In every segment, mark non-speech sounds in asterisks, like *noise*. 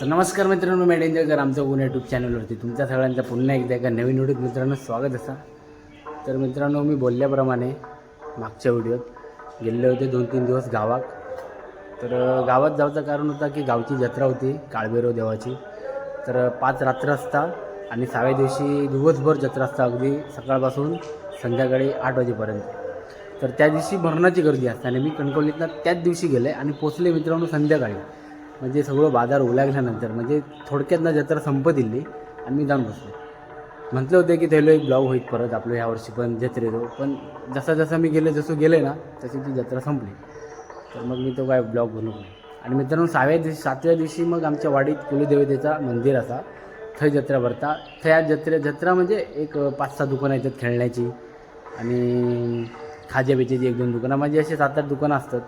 तर नमस्कार मित्रांनो मेड एन्जॉयकर आमचं गुण यूट्यूब चॅनलवरती तुमच्या सगळ्यांचं पुन्हा एकदा एका नवीन व्हिडिओत मित्रांनो स्वागत असा. तर मित्रांनो मी बोलल्याप्रमाणे मागच्या व्हिडिओत गेले होते दोन तीन दिवस गावात. तर गावात जायचं कारण होतं की गावची जत्रा होती काळभैरव देवाची. तर पाच रात्र असता आणि सहाव्या दिवशी दिवसभर जत्रा असता अगदी सकाळपासून संध्याकाळी आठ वाजेपर्यंत. तर त्या दिवशी भरणाची गर्दी असते आणि मी कणकवलीतनं त्याच दिवशी गेले आणि पोचले मित्रांनो संध्याकाळी. म्हणजे सगळं बाजार ओलागल्यानंतर म्हणजे थोडक्यात ना जत्रा संपत दिली आणि मी जाऊन बसलो. म्हटलं होतं की त्याला एक ब्लॉग होईल परत आपलं यावर्षी पण जत्रेचो. पण जसा जसा मी गेले जसं गेले ना तशी ती जत्रा संपली. तर मग मी तो काय ब्लॉग बनवू आणि मित्रांनो सहाव्या दिवशी सातव्या दिवशी मग आमच्या वाडीत कुलदेवतेचा मंदिर असा. थंय जत्रा भरता. थंय जत्रे जत्रा म्हणजे एक पाच सहा दुकानं येतात खेळण्याची. आणि खाज्या बिजेची एक दोन दुकानं. म्हणजे असे सात आठ दुकानं असतात.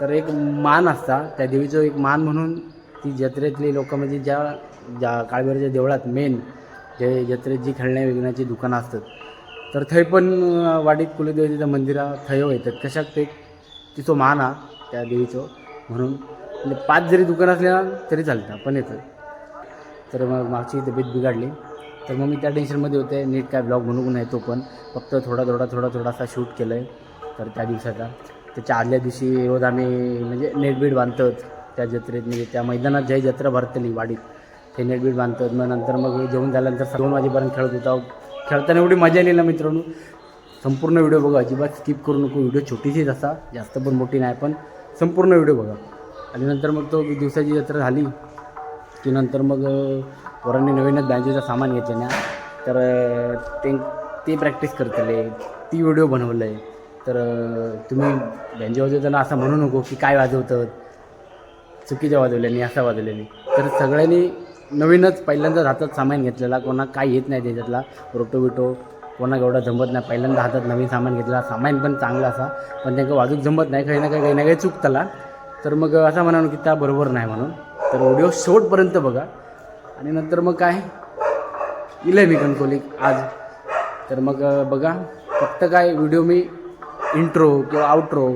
तर एक मान असता. त्या देवीचं एक मान म्हणून ती जत्रेतली लोक म्हणजे ज्या ज्या काळभैरच्या देवळात मेन जे जत्रेत जी खेळण्या विकण्याची दुकानं असतात. तर थंय पण वाडीत कुलदेवतेचं मंदिरा थंय येतात. कशाक ते तिचो मान हा त्या देवीचो म्हणून. म्हणजे पाच जरी दुकानं असल्या तरी चालतं पण येतं. तर मग मागची तब्येत बिघडली. तर मग मी त्या टेन्शनमध्ये होते. नीट काय ब्लॉग बनवून नाही तो पण. फक्त थोडा थोडा थोडा थोडासा शूट केलं आहे तर त्या दिवसाचा. त्याच्या आदल्या दिवशी रोज आम्ही म्हणजे नेटबीट बांधतात त्या जत्रेत. म्हणजे त्या मैदानात जे जत्रा भरतली वाडीत. ते नेटबीट बांधतात मग नंतर मग जेवण झाल्यानंतर दोन वाजेपर्यंत खेळत होता. खेळताना एवढी मजा आली ना मित्रांनो. संपूर्ण व्हिडिओ बघा अजिबात स्किप करू नको. व्हिडिओ छोटीशीच असा जास्त पण मोठी नाही पण संपूर्ण व्हिडिओ बघा. आणि नंतर मग तो दिवसाची जत्रा झाली की नंतर मग पोरांनी नवीनच बँचेचं सामान घेतलं ना तर ते ते प्रॅक्टिस करतले. ती व्हिडिओ बनवलं आहे तर तुम्ही बँजे वाजवताना असं म्हणू नको की काय वाजवतं चुकीच्या वाजवल्याने असं वाजवल्याने. तर सगळ्यांनी नवीनच पहिल्यांदाच हातात सामान घेतलेला. कोणा काय येत नाही त्याच्यातला. रोटो बिटो कोणा एवढा जमत नाही. पहिल्यांदा हातात नवीन सामान घेतला सामान पण चांगला असा. पण त्यांना वाजूक जमत नाही. काही ना काही काही ना काही चुकतला. तर मग असं म्हणा की त्या बरोबर नाही म्हणून. तर ऑडिओ शेवटपर्यंत बघा. आणि नंतर मग काय? इलं मी कणकोली आज. तर मग बघा. फक्त काय व्हिडिओ मी इंट्रो किंवा आउट्रो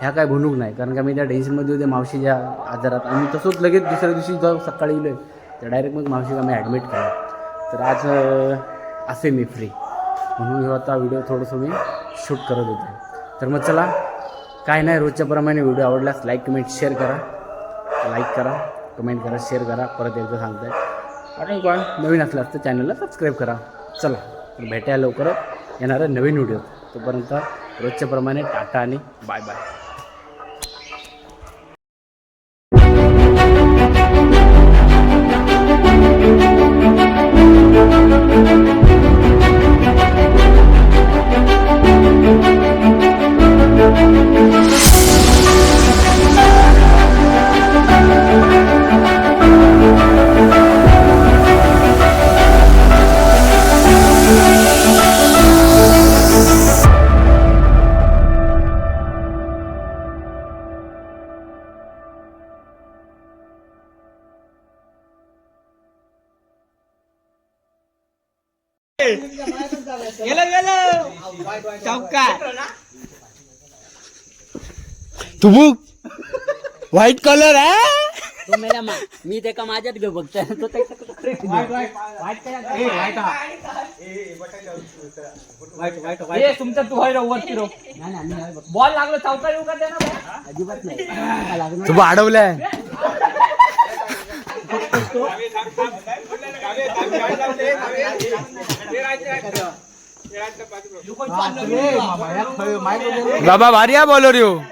ह्या काय बनवूक नाही. कारण का मी त्या टेन्शनमध्ये होते मावशीच्या आजारात. आणि तसंच लगेच दुसऱ्या दिवशी जेव्हा सकाळी इलो तर डायरेक्ट मग मावशीला मी ॲडमिट केलं. तर आज असे मी फ्री म्हणून आता व्हिडिओ थोडंसं मी शूट करत होतो. तर मग चला काय नाही रोजच्या प्रमाणे व्हिडिओ आवडल्यास लाईक कमेंट शेअर करा. लाईक करा कमेंट करा शेअर करा. परत एकदा सांगताय. आणि काय नवीन असल्यास तर चॅनलला सबस्क्राईब करा. चला भेटायला लवकरच येणाऱ्या नवीन व्हिडिओ तोपर्यंत रोजच्याप्रमाणे टाटा आणि बाय बाय. तू बुक व्हाईट कलर आहे. तो मेरा मा मी ते का माझ्यात घेऊ बघतोय? तो त्याच्या तुमचा तू होय वरती रो बॉल लागलो चौका येऊ का त्याला अजिबात नाही. तू अडवलाय *laughs* બાબા વારિયા બોલો રહ્યું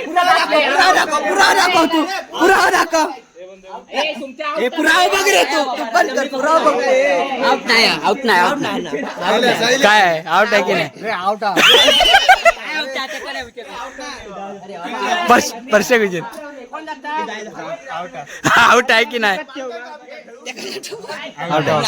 પૂરા રાખો પૂરા રાખો પૂરા રાખો बाबा भारी आहे बॉलर यो आउट नाही आउट नाही आउट नाही. काय आहे? आउट आहे की नाही? पर्श पर्श विजय आउट आहे की नाही? आउट आहे.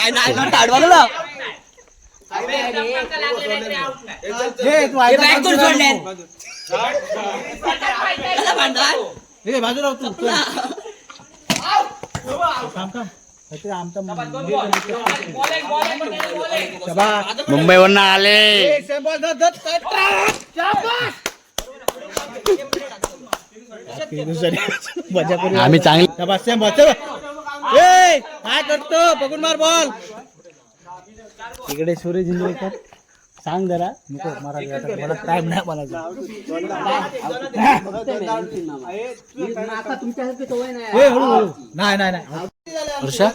मुंबईवरनं आले. आम्ही चांगली काय करतो? बघून मार बॉल. इकडे सूर्य जिंजरेकर सांग जरा नको मला टाइम नाही मला नाही नाही नाही नाही वर्षा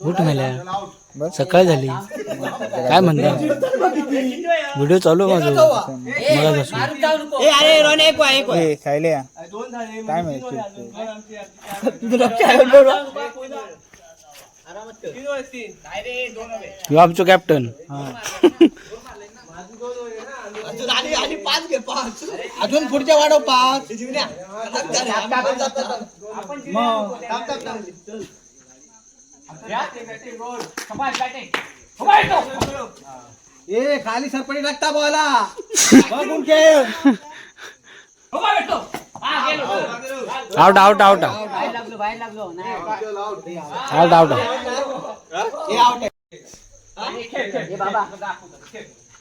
उठ मेल्या सकाळ झाली काय म्हणता व्हिडिओ चालू माझं मगापासून अरे रोने एक वा एक वा सायले काय माहिती यू आमचो कॅप्टन अजून पुढच्या वाढव पाच ए खाली सरपणी टाकता बॉला बघून खेळ आउट आउट आउट बाहेर लागलो बाहेर लागलो नाही आउट आउट हे बाबा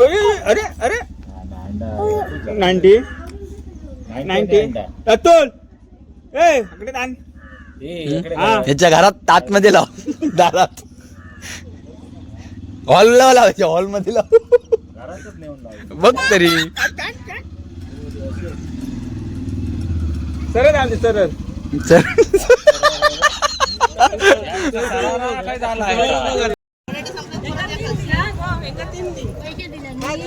अरे अरे नाईन्टी. नाईन्टी. अतुल. ए इकडे आण. याच्या घरात आतमध्ये लाव. दारात. हॉलला लावायचे हॉलमध्ये लाव. बघ तरी. सरळ आण सरळ. चल.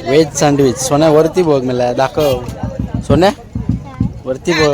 व्हेज सँडविच सोन्या वरती बघ मला दाखव. सोन्या वरती बघ.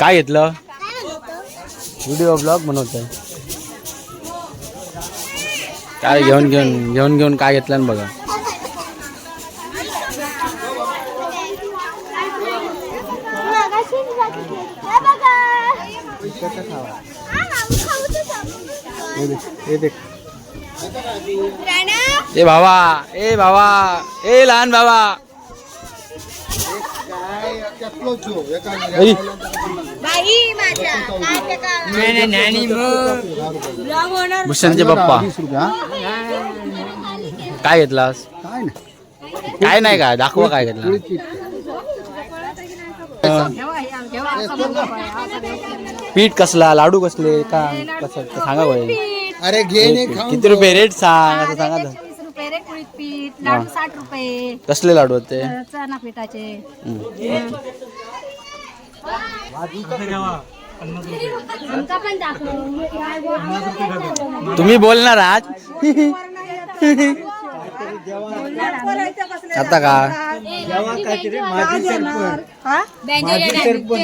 काय घेतलं? व्हिडिओ ब्लॉग बनवतोय. काय घेऊन घेऊन घेऊन घेऊन काय घेतलं ना बघा. ए भावा ए भावा ए लहान भावा ऐ, बाई माझ्या काय ते का ब्लॉग होणार भूषणचे पप्पा काय घेतलास? काय नाही. काय दाखवा काय घेतला. पीठ. कसला? लाडू कसले? का? कसं? सांगा भाई अरे घे किती रुपये रेट सांग असं सांगा रे कुळीत पीठ लाडू साठ रुपये. कसले लाडू होते चना पिठाचे आमका पण दाखव. तुम्ही बोलणार आज? आता का?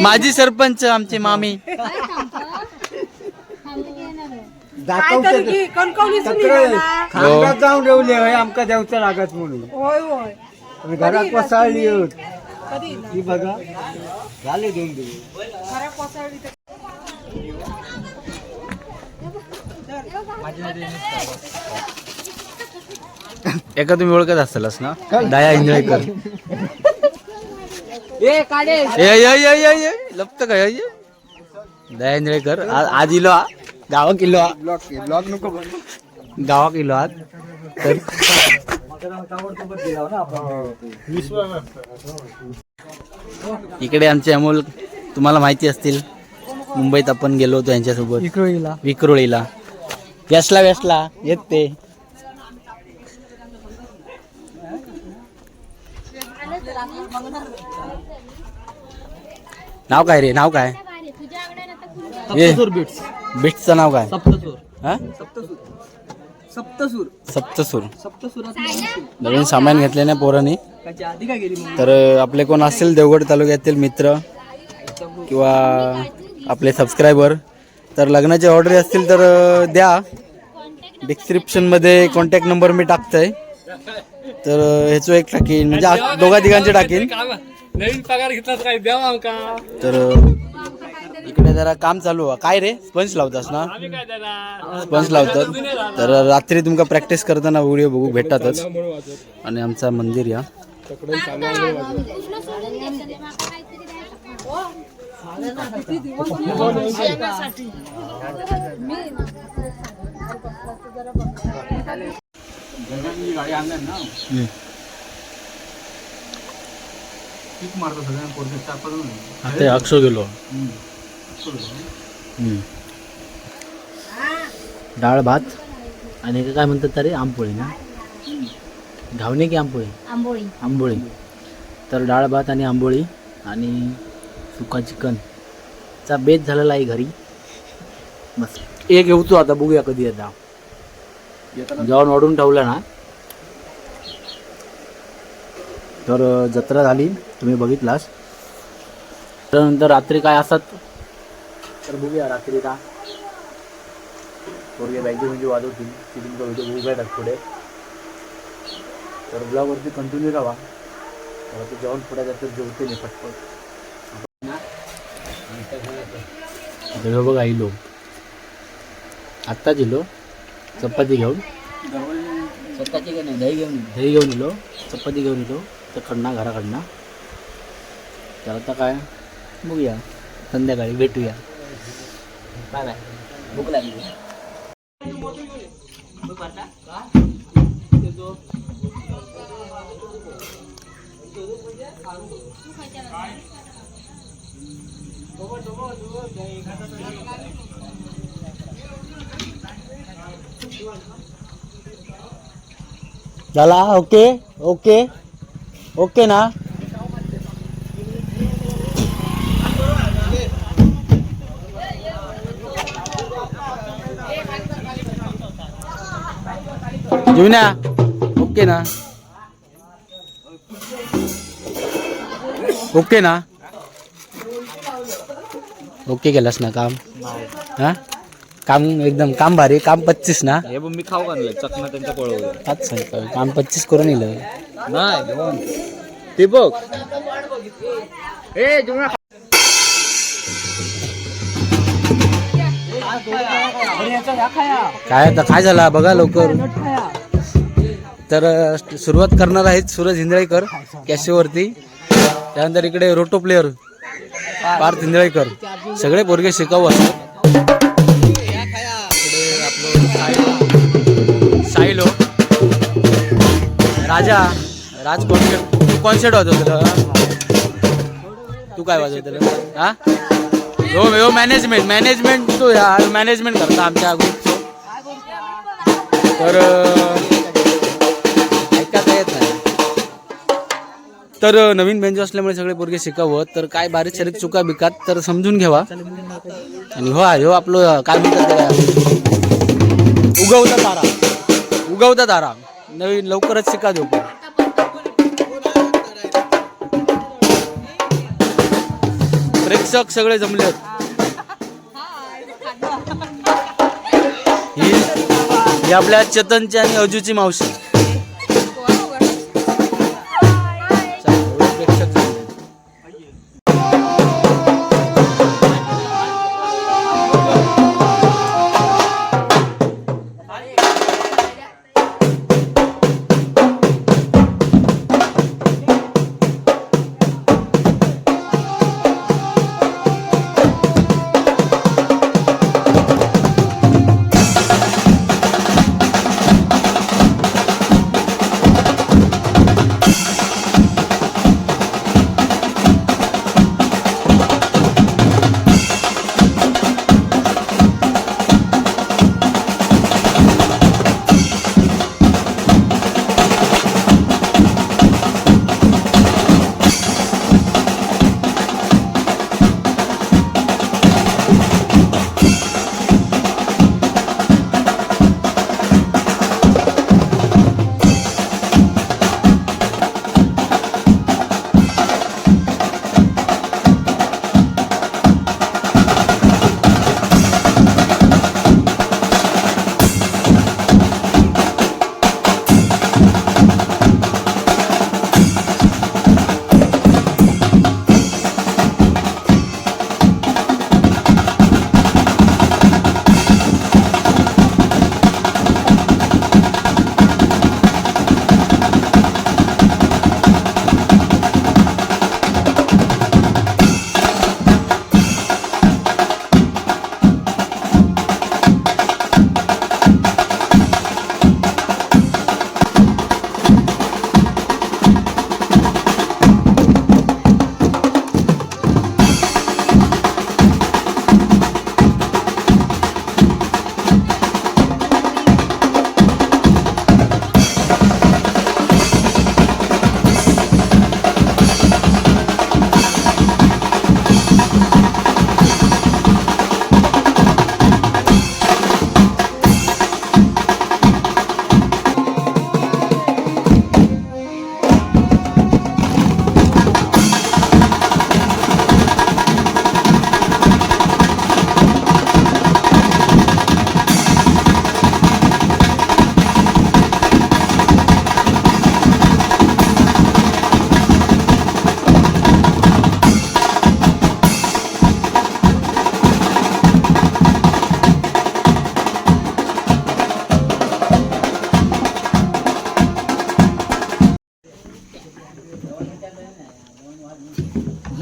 माजी सरपंच आमचे मामी. खांब्यात जाऊन ठेवले होय आमका देवचं लागत म्हणून. घरात पसाळली होत ही बघा. झाले दोन दिवस. एका तुम्ही ओळखत असालच ना? दया इंजळेकर ए काढे ए ये ये ये ये लपत का दया इंजळेकर आ- आज इलो हा गावा किलो ब्लॉक ब्लॉक नको गावा किलो तर इकडे आमचे अमोल तुम्हाला माहिती असतील मुंबईत आपण गेलो होतो यांच्यासोबत. विक्रोळीला. विक्रोळीला. व्यसला व्यसला येत ते. नाव काय रे? नाव काय? ए बिट्सचं नाव काय? सप्तसूर. हा? सप्तसूर. सप्तसूर. सप्तसुरात नवीन सामान घेतले ना पोरांनी. त्याच्या आधी काय गेली मग तर आपले कोण असतील देवगड तालुक्यातील मित्र किंवा आपले सबस्क्रायबर तर लग्नाचे ऑर्डर असतील तर द्या. डिस्क्रिप्शनमध्ये कॉन्टॅक्ट नंबर मी टाकतोय. तर ह्याचो एक टाकीन. म्हणजे दोघा तिघांचे टाकीन. नवीन पगार घेतला काय? द्यावा आमका तर इकडे जरा काम चालू आहे. काय रे? स्पंज लावतास ना? स्पंज लावतात. तर रात्री तुमका प्रॅक्टिस करताना व्हिडिओ बघू भेटतातच. आणि आमचा मंदिर या. आता अक्षो गेलो. डाळ भात आणि काय म्हणतात तरी आंबोळी ना? घावणे की आंबोळी? आंबोळी. आंबोळी. तर डाळ भात आणि आंबोळी आणि सुका चिकन. चा बेत झालेला आहे घरी. बस. एक येऊतो आता बघूया कधी येता. जेवण वाढून ठेवलं ना? तर जत्रा झाली. तुम्ही बघितलास. त्यानंतर रात्री काय असतात तर बघूया रात्री का पोरगे बॅगी म्हणजे वाजवतील ती तुमचा व्हिडिओ बघू भेटत पुढे. तर ब्लॉगवरती कंटिन्यू राहा. मला ते जेवण पुढे जातं जेवते नाही पटपट. आता बघा इलो आत्ताच इलो चपाती घेऊन. काय नाही दही घेऊन. दही घेऊन इलो चपाती घेऊन इलो तर खडना घराकडनं. तर आता काय? बघूया. संध्याकाळी भेटूया. बाय बाय भूक लागली झाला ओके ओके ओके ना जुन्या ओके ना? ओके ना? ओके केलास ना काम? हा? काम एकदम काम भारी काम पच्चीस ना? हे बघ मी खाऊ आणलं चकना त्यांच्या पळवलं पाच सायकल काम पच्चीस करून येलं नाही घेऊन ते बघ. ए जुना काय आता काय झाला? बघा लवकर. तर सुरुवात करणार आहेत सूरज इंद्राईकर कॅशेवरती. त्यानंतर इकडे रोटो प्लेअर पार्थ इंद्राईकर सगळे पोरगे शिकाऊ असतात. इकडे साईलो राजा राज कॉन्सर्ट तू कॉन्सर्ट वाजवतो तू काय वाजवतो? हा? हो हो मॅनेजमेंट मॅनेजमेंट तू या मॅनेजमेंट करता आमच्या ग्रुपचं तर तर नवीन बेंच असल्यामुळे सगळे पोरगे शिकावं. तर काय बारीक सारीक चुका बिकात तर समजून घ्यावा. आणि हो हो आपलं काय म्हणतात उगवता तारा. उगवता तारा. नवीन लवकरच शिका देऊ प्रेक्षक सगळे जमले आहेत. ही ही आपल्या चेतनची आणि अजूची मावशी.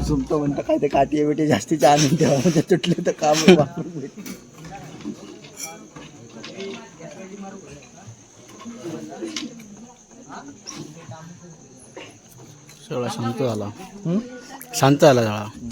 तुमचं म्हणतं काय ते काठी बिटी जास्तीचे आणून ठेवा म्हणजे तुटले तर काम वापरून. सगळा शांत झाला. शांत झाला सगळा.